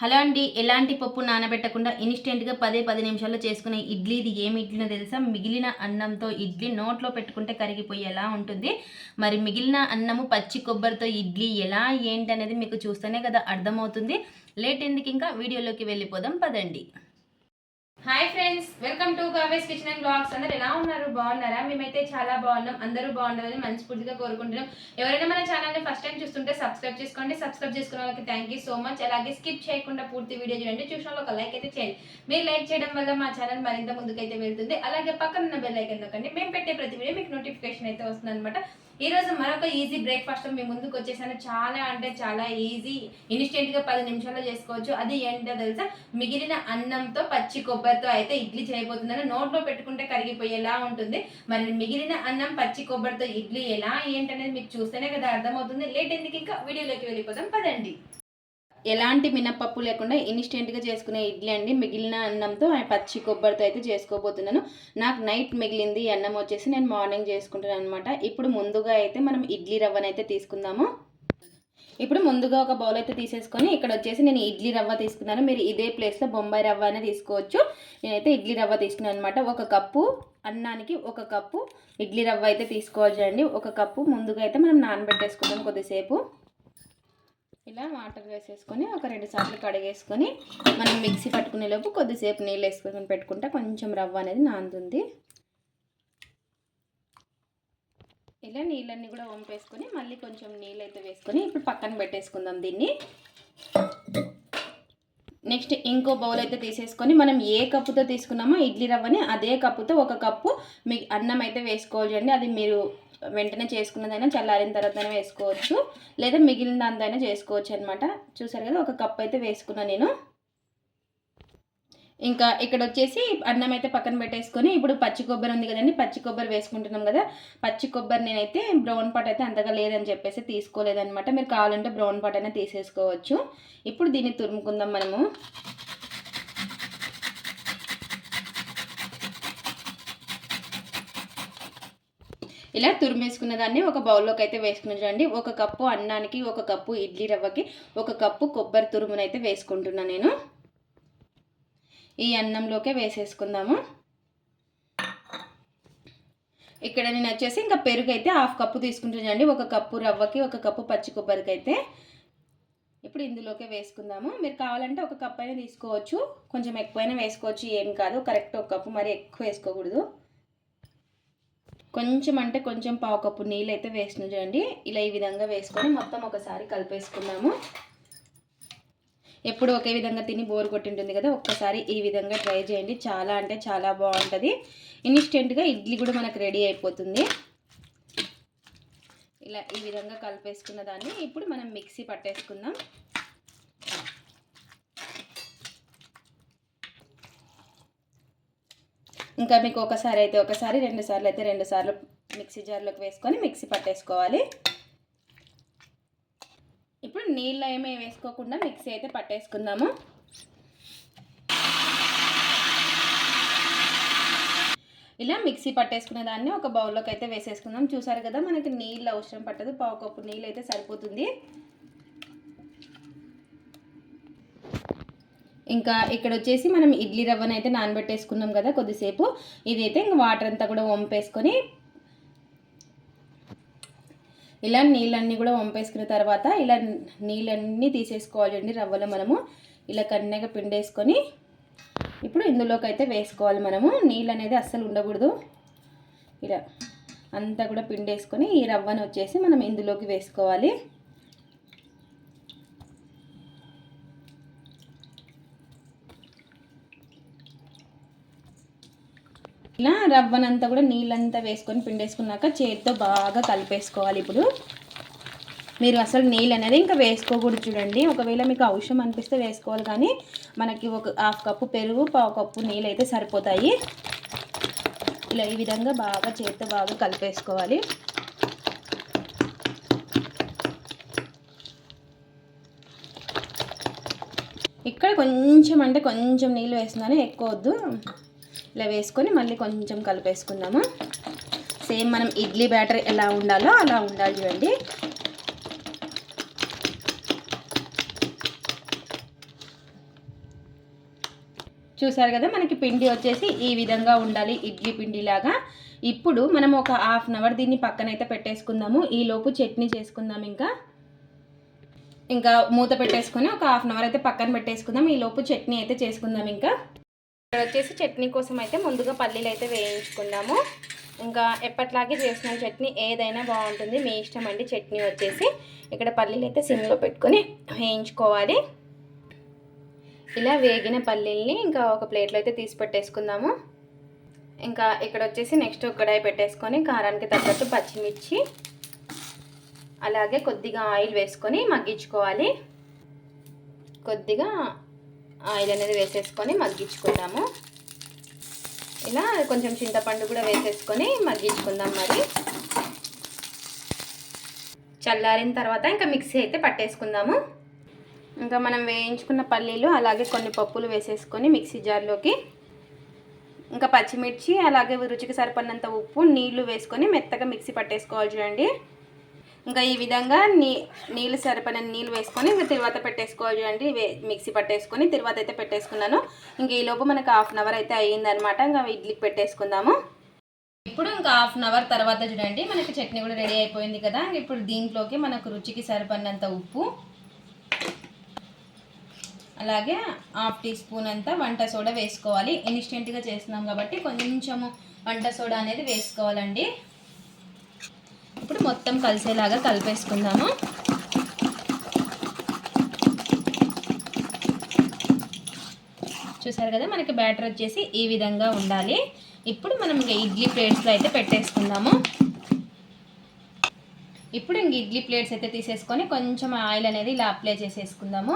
Hello అండి ఎలాంటి పప్పు నానబెట్టకుండా ఇన్స్టెంట్గా పదే పది నిమిషాల్లో చేసుకునే ఇడ్లీ? ఇది ఏమి ఇడ్లీనో తెలుసా? మిగిలిన అన్నంతో ఇడ్లీ నోట్లో పెట్టుకుంటే కరిగిపోయేలా ఉంటుంది. మరి మిగిలిన అన్నము పచ్చి కొబ్బరితో ఇడ్లీ ఎలా? ఏంటి అనేది మీకు చూస్తేనే కదా అర్థమవుతుంది. లేట్ ఎందుకు ఇంకా వీడియోలోకి వెళ్ళిపోదాం పదండి. Hi friends welcome to Kave's kitchen and blogs అందరు ఎలా ఉన్నారు? బాగున్నారా? మేమైతే చాలా బాగున్నాం. అందరూ బాగుండాలని మనస్ఫూర్తిగా కోరుకుంటున్నాం. ఎవరైనా మన ఛానల్ని ఫస్ట్ టైం చూస్తుంటే సబ్స్క్రైబ్ చేసుకోండి. సబ్స్క్రైబ్ చేసుకున్న వాళ్ళకి థ్యాంక్ యూ సో మచ్ అలాగే స్కిప్ చేయకుండా పూర్తి వీడియో చూడండి. చూసిన ఒక లైక్ అయితే చేయండి. మీరు లైక్ చేయడం వల్ల మా ఛానల్ మరింత ముందుకైతే వెళ్తుంది. అలాగే పక్కన ఉన్న బెల్ ఐకన్ నొక్కండి. మేము పెట్టే ప్రతి వీడియో మీకు నోటిఫికేషన్ అయితే వస్తుంది అనమాట ఈరోజు మరొక ఈజీ బ్రేక్ఫాస్ట్ మీ ముందుకు వచ్చేసాను. చాలా అంటే చాలా ఈజీ ఇన్స్టెంట్గా పది నిమిషాల్లో చేసుకోవచ్చు. అది ఏంటో తెలుసా? మిగిలిన అన్నంతో పచ్చి కొబ్బరితో అయితే ఇడ్లీ చేయబోతున్నాను. నోట్లో పెట్టుకుంటే కరిగిపోయేలా ఉంటుంది. మరి మిగిలిన అన్నం పచ్చి కొబ్బరితో ఇడ్లీ ఎలా ఏంటనేది మీకు చూస్తేనే కదా అర్థమవుతుంది. లేట్ ఎందుకు ఇంకా? వీడియోలోకి వెళ్ళిపోదాం. పదండి. ఎలాంటి మినపప్పు లేకుండా ఇన్స్టెంట్గా చేసుకునే ఇడ్లీ అండి. మిగిలిన అన్నంతో పచ్చి కొబ్బరితో అయితే చేసుకోబోతున్నాను. నాకు నైట్ మిగిలింది అన్నం వచ్చేసి నేను మార్నింగ్ చేసుకుంటాను అనమాట ఇప్పుడు ముందుగా అయితే మనం ఇడ్లీ రవ్వనైతే అయితే తీసుకుందాము. ఇప్పుడు ముందుగా ఒక బౌల్ అయితే తీసేసుకొని ఇక్కడ వచ్చేసి నేను ఇడ్లీ రవ్వ తీసుకున్నాను. మీరు ఇదే ప్లేస్లో బొంబాయి రవ్వ అనే తీసుకోవచ్చు. నేనైతే ఇడ్లీ రవ్వ తీసుకున్నాను అనమాట ఒక కప్పు అన్నానికి ఒక కప్పు ఇడ్లీ రవ్వ అయితే తీసుకోవచ్చు అండి. ఒక కప్పు ముందుగా అయితే మనం నానబెట్టేసుకుందాం కొద్దిసేపు. ఇలా వాటర్ వేసేసుకొని ఒక రెండు సార్లు కడిగేసుకొని మనం మిక్సీ పట్టుకునే లోపు కొద్దిసేపు నీళ్ళు వేసుకొని పెట్టుకుంటే కొంచెం రవ్వ అనేది నాందుంది. ఇలా నీళ్ళన్నీ కూడా వంపేసుకొని మళ్ళీ కొంచెం నీళ్ళు అయితే వేసుకొని ఇప్పుడు పక్కన పెట్టేసుకుందాం దీన్ని. నెక్స్ట్ ఇంకో బౌల్ అయితే తీసేసుకొని మనం ఏ కప్పుతో తీసుకున్నామో ఇడ్లీ రవ్వని అదే కప్పుతో ఒక కప్పు మీ అన్నం అయితే వేసుకోవాలండి. అది మీరు వెంటనే చేసుకున్నదైనా చల్లారిన తర్వాతనే వేసుకోవచ్చు. లేదా మిగిలిన దానిదైనా చేసుకోవచ్చు అనమాట చూసారు కదా ఒక కప్ అయితే వేసుకున్నాను నేను. ఇంకా ఇక్కడ వచ్చేసి అన్నం అయితే పక్కన పెట్టేసుకొని ఇప్పుడు పచ్చి కొబ్బరి ఉంది కదండి పచ్చి కొబ్బరి వేసుకుంటున్నాం కదా. పచ్చి కొబ్బరి నేనైతే బ్రౌన్ పాట్ అయితే అంతగా లేదని చెప్పేసి తీసుకోలేదనమాట మీరు కావాలంటే బ్రౌన్ పాట్ అయినా తీసేసుకోవచ్చు. ఇప్పుడు దీన్ని తురుముకుందాం మనము. ఇలా తురిమేసుకున్న దాన్ని ఒక బౌల్లోకి అయితే వేసుకుని చూడండి. ఒక కప్పు అన్నానికి ఒక కప్పు ఇడ్లీ రవ్వకి ఒక కప్పు కొబ్బరి తురుమునైతే వేసుకుంటున్నాను నేను. ఈ అన్నంలోకే వేసేసుకుందాము. ఇక్కడ నేను వచ్చేసి ఇంకా పెరుగు అయితే హాఫ్ కప్పు తీసుకుంటున్నానండి. ఒక కప్పు రవ్వకి ఒక కప్పు పచ్చి కొబ్బరికి అయితే ఇప్పుడు ఇందులోకే వేసుకుందాము. మీరు కావాలంటే ఒక కప్ అయినా తీసుకోవచ్చు. కొంచెం ఎక్కువైనా వేసుకోవచ్చు. ఏం కాదు. కరెక్ట్ ఒక కప్పు మరి ఎక్కువ వేసుకోకూడదు. కొంచెం అంటే కొంచెం పావు కప్పు నీళ్ళు అయితే వేసిన చూడండి ఇలా ఈ విధంగా వేసుకొని మొత్తం ఒకసారి కలిపేసుకుందాము. ఎప్పుడు ఒకే విధంగా తిని బోర్ కొట్టింటుంది కదా ఒక్కసారి ఈ విధంగా ట్రై చేయండి. చాలా అంటే చాలా బాగుంటుంది. ఇన్స్టెంట్గా ఇడ్లీ కూడా మనకు రెడీ అయిపోతుంది. ఇలా ఈ విధంగా కలిపేసుకున్న దాన్ని ఇప్పుడు మనం మిక్సీ పట్టేసుకుందాం. ఇంకా మీకు ఒకసారి అయితే ఒకసారి రెండు సార్లు అయితే రెండు సార్లు మిక్సీ జార్లోకి వేసుకొని మిక్సీ పట్టేసుకోవాలి. నీళ్ళు ఏమీ వేసుకోకుండా మిక్సీ అయితే పట్టేసుకుందాము. ఇలా మిక్సీ పట్టేసుకున్న దాన్ని ఒక బౌల్లోకి అయితే వేసేసుకుందాం. చూసారు కదా మనకి నీళ్ళు అవసరం పట్టదు. పావు కప్పు నీళ్ళు అయితే సరిపోతుంది. ఇంకా ఇక్కడ వచ్చేసి మనం ఇడ్లీ రవ్వను అయితే నానబెట్టేసుకున్నాం కదా కొద్దిసేపు. ఇదైతే ఇంకా వాటర్ అంతా కూడా వంపేసుకొని ఇలా నీళ్ళన్నీ కూడా వంపేసుకున్న తర్వాత ఇలా నీళ్ళన్నీ తీసేసుకోవాలండి రవ్వలో మనము. ఇలా కన్నెగా పిండేసుకొని ఇప్పుడు ఇందులోకి అయితే వేసుకోవాలి మనము. నీళ్ళు అనేది అస్సలు ఉండకూడదు. ఇలా అంతా కూడా పిండేసుకొని ఈ రవ్వను వచ్చేసి మనం ఇందులోకి వేసుకోవాలి. ఇలా రవ్వనంతా కూడా నీళ్ళంతా వేసుకొని పిండేసుకున్నాక చేతితో బాగా కలిపేసుకోవాలి ఇప్పుడు. మీరు అసలు నీళ్ళు అనేది ఇంకా వేసుకోకూడదు చూడండి. ఒకవేళ మీకు అవసరం అనిపిస్తే వేసుకోవాలి కానీ మనకి ఒక హాఫ్ కప్పు పెరుగు పావు కప్పు నీళ్ళు అయితే సరిపోతాయి. ఇలా ఈ విధంగా బాగా చేతితో బాగా కలిపేసుకోవాలి. ఇక్కడ కొంచెం అంటే కొంచెం నీళ్ళు వేస్తున్నాను ఎక్కువ వద్దు. ఇలా వేసుకొని మళ్ళీ కొంచెం కలిపేసుకుందాము. సేమ్ మనం ఇడ్లీ బ్యాటర్ ఎలా ఉండాలో అలా ఉండాలి చూడండి. చూసారు కదా మనకి పిండి వచ్చేసి ఈ విధంగా ఉండాలి ఇడ్లీ పిండి లాగా ఇప్పుడు మనం ఒక హాఫ్ అన్ అవర్ దీన్ని పక్కనైతే పెట్టేసుకుందాము. ఈలోపు చట్నీ చేసుకుందాం ఇంకా. ఇంకా మూత పెట్టేసుకొని ఒక హాఫ్ అన్ అవర్ అయితే పక్కన పెట్టేసుకుందాం ఈలోపు చట్నీ అయితే చేసుకుందాం ఇంకా. ఇక్కడ వచ్చేసి చట్నీ కోసం అయితే ముందుగా పల్లీలు అయితే వేయించుకున్నాము. ఇంకా ఎప్పట్లాగే చేసిన చట్నీ ఏదైనా బాగుంటుంది మీ ఇష్టం అండి చట్నీ వచ్చేసి. ఇక్కడ పల్లీలు అయితే సిమ్లో పెట్టుకొని వేయించుకోవాలి. ఇలా వేగిన పల్లీల్ని ఇంకా ఒక ప్లేట్లో అయితే తీసి పెట్టేసుకుందాము. ఇంకా ఇక్కడ వచ్చేసి నెక్స్ట్ ఒక కడాయి పెట్టేసుకొని కారానికి తగ్గట్టు పచ్చిమిర్చి అలాగే కొద్దిగా ఆయిల్ వేసుకొని మగ్గించుకోవాలి. కొద్దిగా ఆయిల్ అనేది వేసేసుకొని మగ్గించుకుందాము. ఇలా కొంచెం చింతపండు కూడా వేసేసుకొని మగ్గించుకుందాం మరి. చల్లారిన తర్వాత ఇంకా మిక్సీ అయితే పట్టేసుకుందాము. ఇంకా మనం వేయించుకున్న పల్లీలు అలాగే కొన్ని పప్పులు వేసేసుకొని మిక్సీ జార్లోకి ఇంకా పచ్చిమిర్చి అలాగే రుచికి సరిపడినంత ఉప్పు నీళ్ళు వేసుకొని మెత్తగా మిక్సీ పట్టేసుకోవాలి చూడండి. ఇంకా ఈ విధంగా నీ నీళ్ళు సరిపడిన నీళ్ళు వేసుకొని ఇంకా తర్వాత పెట్టేసుకోవాలి చూడండి. మిక్సీ పట్టేసుకొని తర్వాత అయితే పెట్టేసుకున్నాను. ఇంకా ఈలోపు మనకు హాఫ్ అన్ అవర్ అయితే అయ్యిందనమాట ఇంకా ఇడ్లీకి పెట్టేసుకుందాము. ఇప్పుడు ఇంకా హాఫ్ అన్ అవర్ తర్వాత చూడండి. మనకి చట్నీ కూడా రెడీ అయిపోయింది కదా. ఇప్పుడు దీంట్లోకి మనకు రుచికి సరిపడినంత ఉప్పు అలాగే హాఫ్ టీ స్పూన్ అంతా వంట సోడా వేసుకోవాలి. ఇన్స్టెంట్గా చేస్తున్నాం కాబట్టి కొంచెము వంట సోడా అనేది వేసుకోవాలండి. మొత్తం కలిసేలాగా కలిపేసుకుందాము. చూసారు కదా మనకి బ్యాటర్ వచ్చేసి ఈ విధంగా ఉండాలి. ఇప్పుడు మనం ఇంకా ఇడ్లీ ప్లేట్స్లో అయితే పెట్టేసుకుందాము. ఇప్పుడు ఇంక ఇడ్లీ ప్లేట్స్ అయితే తీసేసుకొని కొంచెం ఆయిల్ అనేది ఇలా అప్లై చేసేసుకుందాము.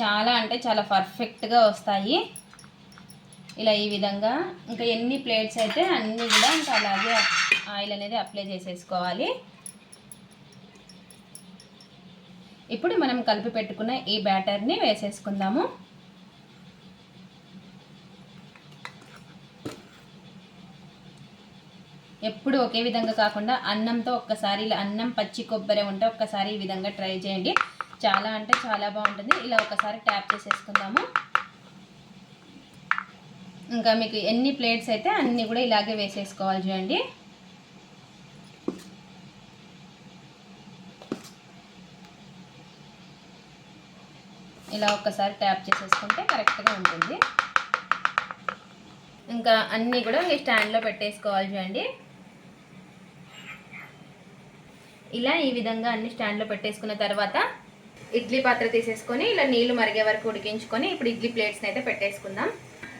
చాలా అంటే చాలా పర్ఫెక్ట్గా వస్తాయి. ఇలా ఈ విధంగా ఇంకా ఎన్ని ప్లేట్స్ అయితే అన్నీ కూడా ఇంకా అలాగే ఆయిల్ అనేది అప్లై చేసేసుకోవాలి. ఇప్పుడు మనం కలిపి పెట్టుకున్న ఈ బ్యాటర్ని వేసేసుకుందాము. ఎప్పుడు ఒకే విధంగా కాకుండా అన్నంతో ఒక్కసారి ఇలా అన్నం పచ్చి కొబ్బరి ఉంటే ఒక్కసారి ఈ విధంగా ట్రై చేయండి. చాలా అంటే చాలా బాగుంటుంది. ఇలా ఒకసారి ట్యాప్ చేసేసుకుందాము. ఇంకా మీకు ఎన్ని ప్లేట్స్ అయితే అన్నీ కూడా ఇలాగే వేసేసుకోవాలి చూడండి. ఇలా ఒక్కసారి ట్యాప్ చేసేసుకుంటే కరెక్ట్గా ఉంటుంది. ఇంకా అన్నీ కూడా మీ స్టాండ్లో పెట్టేసుకోవాలి చూడండి. ఇలా ఈ విధంగా అన్ని స్టాండ్లో పెట్టేసుకున్న తర్వాత ఇడ్లీ పాత్ర తీసేసుకొని ఇలా నీళ్ళు మరిగే వరకు ఉడికించుకొని ఇప్పుడు ఇడ్లీ ప్లేట్స్ని అయితే పెట్టేసుకుందాం.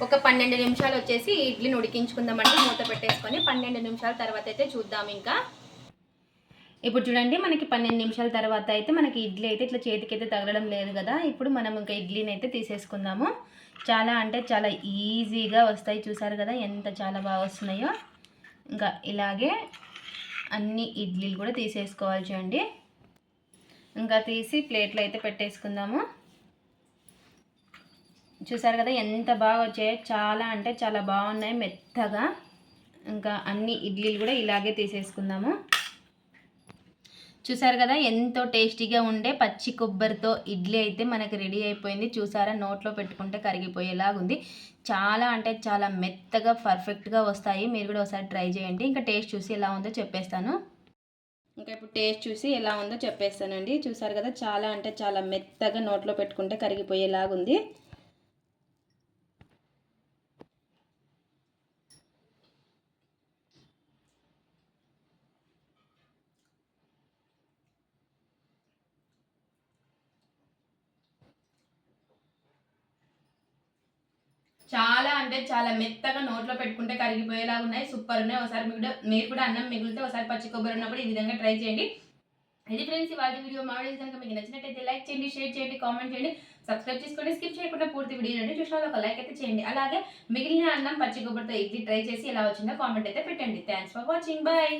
ఒక పన్నెండు నిమిషాలు వచ్చేసి ఇడ్లీని ఉడికించుకుందామంటే మూత పెట్టేసుకొని పన్నెండు నిమిషాల తర్వాత అయితే చూద్దాం ఇంకా. ఇప్పుడు చూడండి మనకి పన్నెండు నిమిషాల తర్వాత అయితే మనకి ఇడ్లీ అయితే ఇట్లా చేతికి అయితే తగలడం లేదు కదా. ఇప్పుడు మనం ఇంకా ఇడ్లీని అయితే తీసేసుకుందాము. చాలా అంటే చాలా ఈజీగా వస్తాయి. చూసారు కదా ఎంత చాలా బాగా వస్తున్నాయో. ఇంకా ఇలాగే అన్ని ఇడ్లీలు కూడా తీసేసుకోవాలి చూడండి. ఇంకా తీసి ప్లేట్లో అయితే పెట్టేసుకుందాము. చూసారు కదా ఎంత బాగా వచ్చాయో? చాలా అంటే చాలా బాగున్నాయి మెత్తగా. ఇంకా అన్ని ఇడ్లీలు కూడా ఇలాగే తీసేసుకుందాము. చూసారు కదా ఎంతో టేస్టీగా ఉండే పచ్చి కొబ్బరితో ఇడ్లీ అయితే మనకి రెడీ అయిపోయింది. చూసారా? నోట్లో పెట్టుకుంటే కరిగిపోయేలాగుంది. చాలా అంటే చాలా మెత్తగా పర్ఫెక్ట్గా వస్తాయి. మీరు కూడా ఒకసారి ట్రై చేయండి. ఇంకా టేస్ట్ చూసి ఎలా ఉందో చెప్పేస్తాను. ఇంకా ఇప్పుడు టేస్ట్ చూసి ఎలా ఉందో చెప్పేస్తానండి. చూసారు కదా? చాలా అంటే చాలా మెత్తగా నోట్లో పెట్టుకుంటే కరిగిపోయేలాగుంది. చాలా అంటే చాలా మెత్తగా నోట్లో పెట్టుకుంటే కరిగిపోయేలా ఉన్నాయి. సూపర్ ఉన్నాయి. ఒకసారి మీరు మీరు కూడా అన్నం మిగిలితే ఒకసారి పచ్చి కొబ్బరి ఉన్నప్పుడు ఈ విధంగా ట్రై చేయండి. ఇది ఫ్రెండ్స్ ఇవాళ వీడియో మా కనుక మీకు నచ్చినట్టయితే లైక్ చేయండి షేర్ చేయండి కామెంట్ చేయండి సబ్స్క్రైబ్ చేసుకోండి స్కిప్ చేయకుండా పూర్తి వీడియో అంటే చూసిన ఒక లైక్ అయితే చేయండి. అలాగే మిగిలిన అన్నం పచ్చి కొబ్బరితో ఇడ్లీ ట్రై చేసి ఎలా వచ్చిందో కామెంట్ అయితే పెట్టండి. Thanks for watching bye